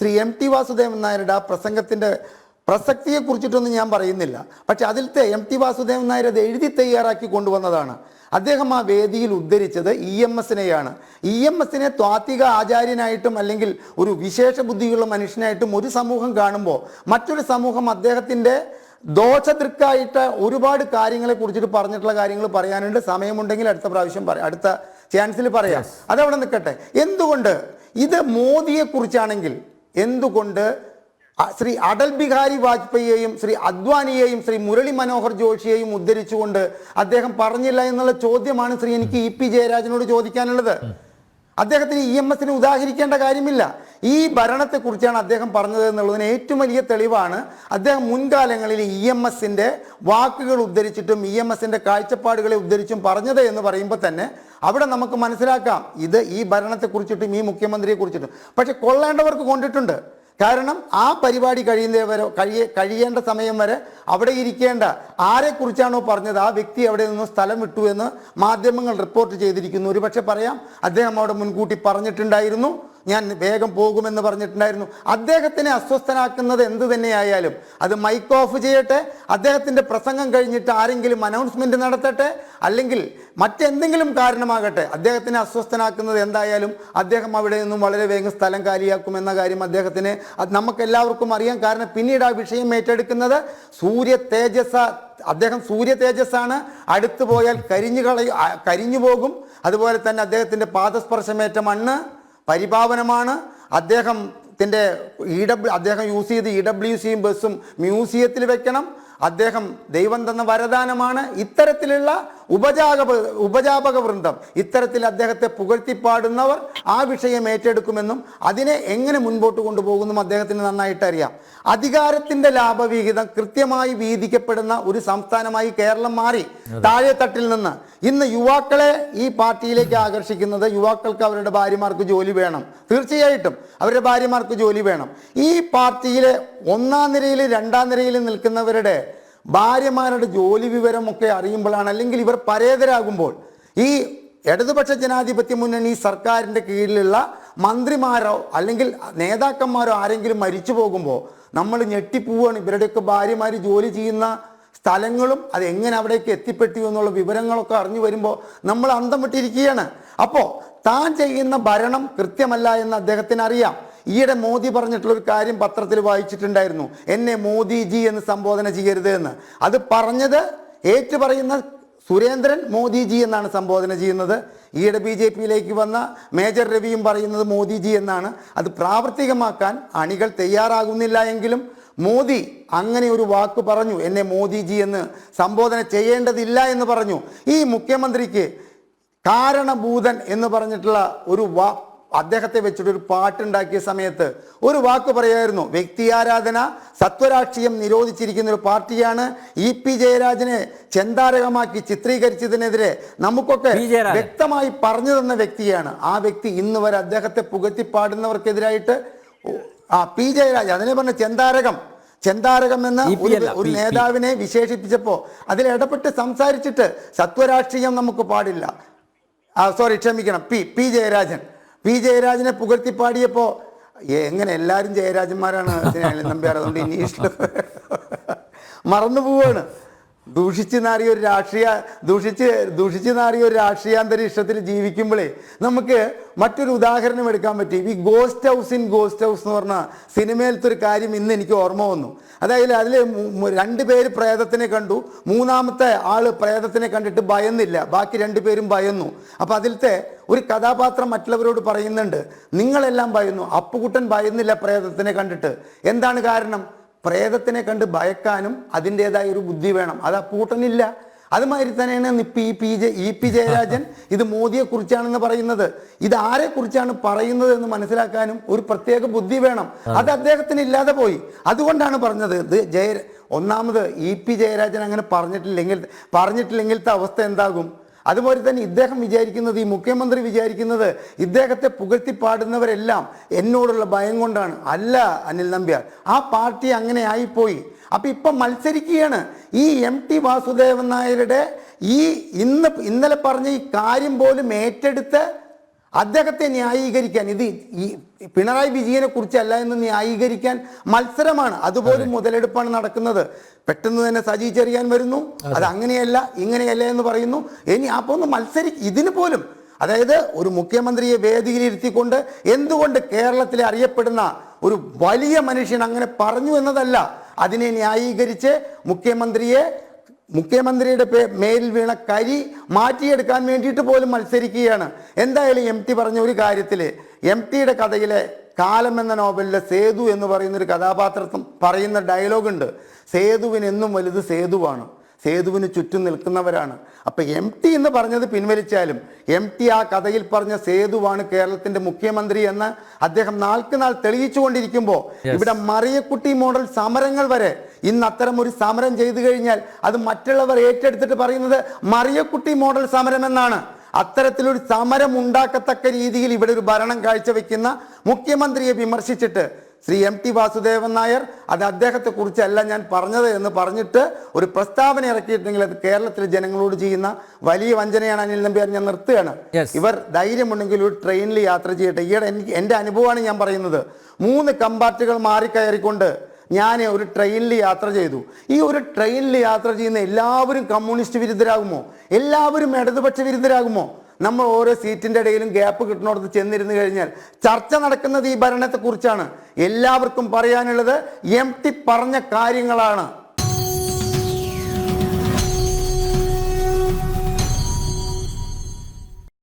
Shri M T Vasudevan നായരുടെ ആ പ്രസംഗത്തിന്റെ പ്രസക്തിയെ കുറിച്ചിട്ടൊന്നും ഞാൻ പറയുന്നില്ല. പക്ഷെ അതിലത്തെ എം ടി വാസുദേവൻ നായർ അത് എഴുതി തയ്യാറാക്കി കൊണ്ടുവന്നതാണ്. അദ്ദേഹം ആ വേദിയിൽ ഉദ്ധരിച്ചത് ഇ എം എസിനെയാണ്. ഇ എം എസിനെ ത്വാത്വിക ആചാര്യനായിട്ടും അല്ലെങ്കിൽ ഒരു വിശേഷ ബുദ്ധിയുള്ള മനുഷ്യനായിട്ടും ഒരു സമൂഹം കാണുമ്പോൾ മറ്റൊരു സമൂഹം അദ്ദേഹത്തിന്റെ ദോഷദൃക്കായിട്ട് ഒരുപാട് കാര്യങ്ങളെ കുറിച്ചിട്ട് പറഞ്ഞിട്ടുള്ള കാര്യങ്ങൾ പറയാനുണ്ട്. സമയമുണ്ടെങ്കിൽ അടുത്ത പ്രാവശ്യം പറ അടുത്ത ചാൻസിൽ പറയാം. അതവിടെ നിൽക്കട്ടെ. എന്തുകൊണ്ട്? ഇത് മോദിയെ കുറിച്ചാണെങ്കിൽ എന്തുകൊണ്ട് ശ്രീ അടൽ ബിഹാരി വാജ്പേയിയെയും ശ്രീ അദ്വാനിയെയും ശ്രീ മുരളി മനോഹർ ജോഷിയെയും ഉദ്ധരിച്ചുകൊണ്ട് അദ്ദേഹം പറഞ്ഞില്ല എന്നുള്ള ചോദ്യമാണ് ശ്രീ എനിക്ക് ഇ പി ജയരാജനോട് ചോദിക്കാനുള്ളത്. അദ്ദേഹത്തിന് ഇ എം എസിനെ ഉദാഹരിക്കേണ്ട കാര്യമില്ല. ഈ ഭരണത്തെക്കുറിച്ചാണ് അദ്ദേഹം പറഞ്ഞത് എന്നുള്ളതിന് ഏറ്റവും വലിയ തെളിവാണ് അദ്ദേഹം മുൻകാലങ്ങളിൽ ഇ എം എസിന്റെ വാക്കുകൾ ഉദ്ധരിച്ചിട്ടും ഇ എം എസിന്റെ കാഴ്ചപ്പാടുകളെ ഉദ്ധരിച്ചും പറഞ്ഞത് എന്ന് പറയുമ്പോൾ തന്നെ അവിടെ നമുക്ക് മനസ്സിലാക്കാം ഇത് ഈ ഭരണത്തെക്കുറിച്ചിട്ടും ഈ മുഖ്യമന്ത്രിയെ കുറിച്ചിട്ടും പക്ഷെ കൊള്ളേണ്ടവർക്ക് കൊണ്ടിട്ടുണ്ട്. കാരണം ആ പരിപാടി കഴിയുന്നത് വരെ കഴിയ കഴിയേണ്ട സമയം വരെ അവിടെ ഇരിക്കേണ്ട. ആരെക്കുറിച്ചാണോ പറഞ്ഞത്? ആ വ്യക്തി അവിടെ നിന്ന് സ്ഥലം വിട്ടു എന്ന് മാധ്യമങ്ങൾ റിപ്പോർട്ട് ചെയ്തിരിക്കുന്നു. ഒരുപക്ഷെ പറയാം അദ്ദേഹം അവിടെ മുൻകൂട്ടി പറഞ്ഞിട്ടുണ്ടായിരുന്നു. ഞാൻ വേഗം പോകുമെന്ന് പറഞ്ഞിട്ടുണ്ടായിരുന്നു. അദ്ദേഹത്തിനെ അസ്വസ്ഥനാക്കുന്നത് എന്ത് തന്നെയായാലും അത് മൈക്ക് ഓഫ് ചെയ്യട്ടെ അദ്ദേഹത്തിന്റെ പ്രസംഗം കഴിഞ്ഞിട്ട് ആരെങ്കിലും അനൗൺസ്മെന്റ് നടത്തട്ടെ അല്ലെങ്കിൽ മറ്റെന്തെങ്കിലും കാരണമാകട്ടെ അദ്ദേഹത്തിനെ അസ്വസ്ഥനാക്കുന്നത് എന്തായാലും അദ്ദേഹം അവിടെ നിന്നും വളരെ വേഗം സ്ഥലം കാലിയാക്കുമെന്ന കാര്യം അദ്ദേഹത്തിന് നമുക്കെല്ലാവർക്കും അറിയാം. കാരണം പിന്നീട് ആ വിഷയം ഏറ്റെടുക്കുന്നത് സൂര്യ തേജസ് അദ്ദേഹം സൂര്യ തേജസ്സാണ്. അടുത്തു പോയാൽ കരിഞ്ഞു കളയും കരിഞ്ഞു പോകും. അതുപോലെ തന്നെ അദ്ദേഹത്തിന്റെ പാദസ്പർശമേറ്റ മണ്ണ് പരിപാവനമാണ് അദ്ദേഹത്തിന്റെ ഇ ഡബ്ല്യു അദ്ദേഹം യൂസ് ചെയ്ത് ഇ ഡബ്ല്യു സിയും ബസ്സും മ്യൂസിയത്തിൽ വെക്കണം. അദ്ദേഹം ദൈവം തന്ന വരദാനമാണ്. ഇത്തരത്തിലുള്ള ഉപജാപക ഉപജാപക വൃന്ദം. ഇത്തരത്തിൽ അദ്ദേഹത്തെ പുകഴ്ത്തിപ്പാടുന്നവർ ആ വിഷയം ഏറ്റെടുക്കുമെന്നും അതിനെ എങ്ങനെ മുൻപോട്ട് കൊണ്ടുപോകുമെന്നും അദ്ദേഹത്തിന് നന്നായിട്ട് അറിയാം. അധികാരത്തിന്റെ ലാഭവിഹിതം കൃത്യമായി വീതിക്കപ്പെടുന്ന ഒരു സംസ്ഥാനമായി കേരളം മാറി താഴെത്തട്ടിൽ നിന്ന്. ഇന്ന് യുവാക്കളെ ഈ പാർട്ടിയിലേക്ക് ആകർഷിക്കുന്നത് യുവാക്കൾക്ക് അവരുടെ ഭാര്യമാർക്ക് ജോലി വേണം. തീർച്ചയായിട്ടും അവരുടെ ഭാര്യമാർക്ക് ജോലി വേണം. ഈ പാർട്ടിയിലെ ഒന്നാം നിരയിൽ രണ്ടാം നിരയിൽ നിൽക്കുന്നവരുടെ ഭാര്യമാരുടെ ജോലി വിവരമൊക്കെ അറിയുമ്പോഴാണ് അല്ലെങ്കിൽ ഇവർ പരേതരാകുമ്പോൾ ഈ ഇടതുപക്ഷ ജനാധിപത്യ മുന്നണി സർക്കാരിന്റെ കീഴിലുള്ള മന്ത്രിമാരോ അല്ലെങ്കിൽ നേതാക്കന്മാരോ ആരെങ്കിലും മരിച്ചു പോകുമ്പോൾ നമ്മൾ ഞെട്ടിപ്പോവാണ്. ഇവരുടെയൊക്കെ ഭാര്യമാർ ജോലി ചെയ്യുന്ന സ്ഥലങ്ങളും അത് എങ്ങനെ അവിടേക്ക് എത്തിപ്പെട്ടു എന്നുള്ള വിവരങ്ങളൊക്കെ അറിഞ്ഞു വരുമ്പോൾ നമ്മൾ അന്തം വിട്ടിരിക്കുകയാണ്. അപ്പോൾ താൻ ചെയ്യുന്ന ഭരണം കൃത്യമല്ല എന്ന് അദ്ദേഹത്തിന് അറിയാം. ഈയിടെ മോദി പറഞ്ഞിട്ടുള്ള ഒരു കാര്യം പത്രത്തിൽ വായിച്ചിട്ടുണ്ടായിരുന്നു. എന്നെ മോദിജി എന്ന് സംബോധന ചെയ്യരുത് എന്ന്. അത് പറഞ്ഞത് ഏറ്റു പറയുന്ന സുരേന്ദ്രൻ മോദിജി എന്നാണ് സംബോധന ചെയ്യുന്നത്. ഈയിടെ ബി ജെ പിയിലേക്ക് വന്ന മേജർ രവിയും പറയുന്നത് മോദിജി എന്നാണ്. അത് പ്രാവർത്തികമാക്കാൻ അണികൾ തയ്യാറാകുന്നില്ല എങ്കിലും മോദി അങ്ങനെ ഒരു വാക്ക് പറഞ്ഞു. എന്നെ മോദിജി എന്ന് സംബോധന ചെയ്യേണ്ടതില്ല എന്ന് പറഞ്ഞു. ഈ മുഖ്യമന്ത്രിക്ക് കാരണഭൂതൻ എന്ന് പറഞ്ഞിട്ടുള്ള ഒരു വാ അദ്ദേഹത്തെ വെച്ചിട്ട് ഒരു പാട്ടുണ്ടാക്കിയ സമയത്ത് ഒരു വാക്ക് പറയായിരുന്നു വ്യക്തിയാരാധന സത്വരാഷ്ട്രീയം നിരോധിച്ചിരിക്കുന്ന ഒരു പാർട്ടിയാണ് ഇ പി ജയരാജനെ ചെന്താരകമാക്കി ചിത്രീകരിച്ചതിനെതിരെ നമുക്കൊക്കെ വ്യക്തമായി പറഞ്ഞു തന്ന വ്യക്തിയാണ്. ആ വ്യക്തി ഇന്ന് വരെ അദ്ദേഹത്തെ പുകഴ്ത്തി പാടുന്നവർക്കെതിരായിട്ട് ആ പി ജയരാജൻ അതിനെ പറഞ്ഞ ചെന്താരകം. ചെന്താരകം എന്ന ഒരു. നേതാവിനെ വിശേഷിപ്പിച്ചപ്പോ അതിൽ ഇടപെട്ട് സംസാരിച്ചിട്ട് സത്വരാഷ്ട്രീയം നമുക്ക് പാടില്ല. ആ സോറി ക്ഷമിക്കണം പി പി ജയരാജൻ. പി ജയരാജനെ പുകഴ്ത്തി പാടിയപ്പോൾ എങ്ങനെ എല്ലാവരും ജയരാജന്മാരാണ്? നമ്പ്യാർ അതുകൊണ്ട് ഇഷ്ടം. മറന്നു പോവാണ്. ദൂഷിച്ച് നാറിയ ഒരു രാഷ്ട്രീയ ദൂഷിച്ച് ദൂഷിച്ച് നാറിയ ഒരു രാഷ്ട്രീയ അന്തരീക്ഷത്തിൽ ജീവിക്കുമ്പോഴേ നമുക്ക് മറ്റൊരു ഉദാഹരണം എടുക്കാൻ പറ്റി. ഈ Ghost House Inn Ghost House എന്ന് പറഞ്ഞ സിനിമയിലത്തെ ഒരു കാര്യം ഇന്ന് എനിക്ക് ഓർമ്മ വന്നു. അതായത് അതിൽ രണ്ട് പേര് പ്രേതത്തിനെ കണ്ടു. മൂന്നാമത്തെ ആൾ പ്രേതത്തിനെ കണ്ടിട്ട് ഭയന്നില്ല. ബാക്കി രണ്ടുപേരും ഭയന്നു. അപ്പോൾ അതിലത്തെ ഒരു കഥാപാത്രം മറ്റുള്ളവരോട് പറയുന്നുണ്ട് നിങ്ങളെല്ലാം ഭയന്നു. അപ്പുകുട്ടൻ ഭയന്നില്ല പ്രേതത്തിനെ കണ്ടിട്ട്. എന്താണ് കാരണം? പ്രേതത്തിനെ കണ്ട് ഭയക്കാനും അതിന്റെതായ ഒരു ബുദ്ധി വേണം. അത് അപ്പൂട്ടനില്ല അതുമാതിരി തന്നെയാണ് ഇപ്പം ഈ P J E P Jayarajan ഇത് മോദിയെ കുറിച്ചാണെന്ന് പറയുന്നത്. ഇത് ആരെ കുറിച്ചാണ് പറയുന്നത് എന്ന് മനസ്സിലാക്കാനും ഒരു പ്രത്യേക ബുദ്ധി വേണം. അത് അദ്ദേഹത്തിന് ഇല്ലാതെ പോയി. അതുകൊണ്ടാണ് പറഞ്ഞത് ഇത് ജയ ഒന്നാമത് ഇ പി ജയരാജൻ അങ്ങനെ പറഞ്ഞിട്ടില്ലെങ്കിൽ പറഞ്ഞിട്ടില്ലെങ്കിലത്തെ അവസ്ഥ എന്താകും? അതുപോലെ തന്നെ ഇദ്ദേഹം വിചാരിക്കുന്നത് ഈ മുഖ്യമന്ത്രി വിചാരിക്കുന്നത് ഇദ്ദേഹത്തെ പുകഴ്ത്തി പാടുന്നവരെല്ലാം എന്നോടുള്ള ഭയം കൊണ്ടാണ്. അല്ല അനിൽ നമ്പ്യാർ ആ പാർട്ടി അങ്ങനെ ആയിപ്പോയി. അപ്പൊ ഇപ്പം മത്സരിക്കുകയാണ്. ഈ എം ടി വാസുദേവൻ നായരുടെ ഈ ഇന്ന് ഇന്നലെ പറഞ്ഞ ഈ കാര്യം പോലും ഏറ്റെടുത്ത് അദ്ദേഹത്തെ ന്യായീകരിക്കാൻ ഇത് ഈ പിണറായി വിജയനെ കുറിച്ചല്ല എന്ന് ന്യായീകരിക്കാൻ മത്സരമാണ്. അതുപോലും മുതലെടുപ്പാണ് നടക്കുന്നത്. പെട്ടെന്ന് തന്നെ സജി ചെറിയാൻ വരുന്നു. അത്. അങ്ങനെയല്ല ഇങ്ങനെയല്ല എന്ന് പറയുന്നു. ഇനി അപ്പോൾ ഒന്ന് മത്സരി ഇതിന് പോലും അതായത് ഒരു മുഖ്യമന്ത്രിയെ വേദിയിലിരുത്തിക്കൊണ്ട് എന്തുകൊണ്ട് കേരളത്തിലെ അറിയപ്പെടുന്ന ഒരു വലിയ മനുഷ്യൻ അങ്ങനെ പറഞ്ഞു എന്നതല്ല അതിനെ ന്യായീകരിച്ച് മുഖ്യമന്ത്രിയെ മുഖ്യമന്ത്രിയുടെ പേ മേലിൽ വീണ കരി മാറ്റിയെടുക്കാൻ വേണ്ടിയിട്ട് പോലും മത്സരിക്കുകയാണ്. എന്തായാലും എം ടി പറഞ്ഞ ഒരു കാര്യത്തിൽ എം ടിയുടെ കഥയിലെ കാലം എന്ന നോവലിലെ സേതു എന്ന് പറയുന്നൊരു ഒരു കഥാപാത്രത്തിൽ പറയുന്ന ഡയലോഗുണ്ട്. സേതുവിനെന്നും വലുത് സേതുവാണ്. സേതുവിന് ചുറ്റും നിൽക്കുന്നവരാണ്. അപ്പൊ എം ടി എന്ന് പറഞ്ഞത് പിൻവലിച്ചാലും എം ടി ആ കഥയിൽ പറഞ്ഞ സേതുവാണ് കേരളത്തിന്റെ മുഖ്യമന്ത്രി എന്ന് അദ്ദേഹം നാൾക്ക് നാൾ തെളിയിച്ചുകൊണ്ടിരിക്കുമ്പോൾ ഇവിടെ മറിയക്കുട്ടി മോഡൽ സമരങ്ങൾ വരെ ഇന്ന് അത്തരം ഒരു സമരം ചെയ്തു കഴിഞ്ഞാൽ അത് മറ്റുള്ളവർ ഏറ്റെടുത്തിട്ട് പറയുന്നത് മറിയക്കുട്ടി മോഡൽ സമരം എന്നാണ്. അത്തരത്തിലൊരു സമരം ഉണ്ടാക്കത്തക്ക രീതിയിൽ ഇവിടെ ഒരു ഭരണം കാഴ്ചവെക്കുന്ന മുഖ്യമന്ത്രിയെ വിമർശിച്ചിട്ട് ശ്രീ എം ടി വാസുദേവൻ നായർ അത് അദ്ദേഹത്തെ കുറിച്ചല്ല ഞാൻ പറഞ്ഞത് എന്ന് പറഞ്ഞിട്ട് ഒരു പ്രസ്താവന ഇറക്കിയിട്ടുണ്ടെങ്കിൽ അത് കേരളത്തിലെ ജനങ്ങളോട് ചെയ്യുന്ന വലിയ വഞ്ചനയാണ് അനിൽ നമ്പ്യാർ ഞാൻ നിർത്തുകയാണ്. ഇവർ ധൈര്യമുണ്ടെങ്കിൽ ഒരു ട്രെയിനിൽ യാത്ര ചെയ്യട്ടെ. ഈയിടെ എനിക്ക് എന്റെ അനുഭവമാണ് ഞാൻ പറയുന്നത്. മൂന്ന് കമ്പാർട്ടുകൾ മാറിക്കയറിക്കൊണ്ട് ഞാൻ ഒരു ട്രെയിനിൽ യാത്ര ചെയ്തു. ഈ ഒരു ട്രെയിനിൽ യാത്ര ചെയ്യുന്ന എല്ലാവരും കമ്മ്യൂണിസ്റ്റ് വിരുദ്ധരാകുമോ? എല്ലാവരും ഇടതുപക്ഷ വിരുദ്ധരാകുമോ? നമ്മൾ ഓരോ സീറ്റിന്റെ ഇടയിലും ഗ്യാപ്പ് കിട്ടുന്നിടത്ത് ചെന്നിരുന്നു കഴിഞ്ഞാൽ ചർച്ച നടക്കുന്നത് ഈ ഭരണത്തെക്കുറിച്ചാണ്. എല്ലാവർക്കും പറയാനുള്ളത് എം ടി പറഞ്ഞ കാര്യങ്ങളാണ്.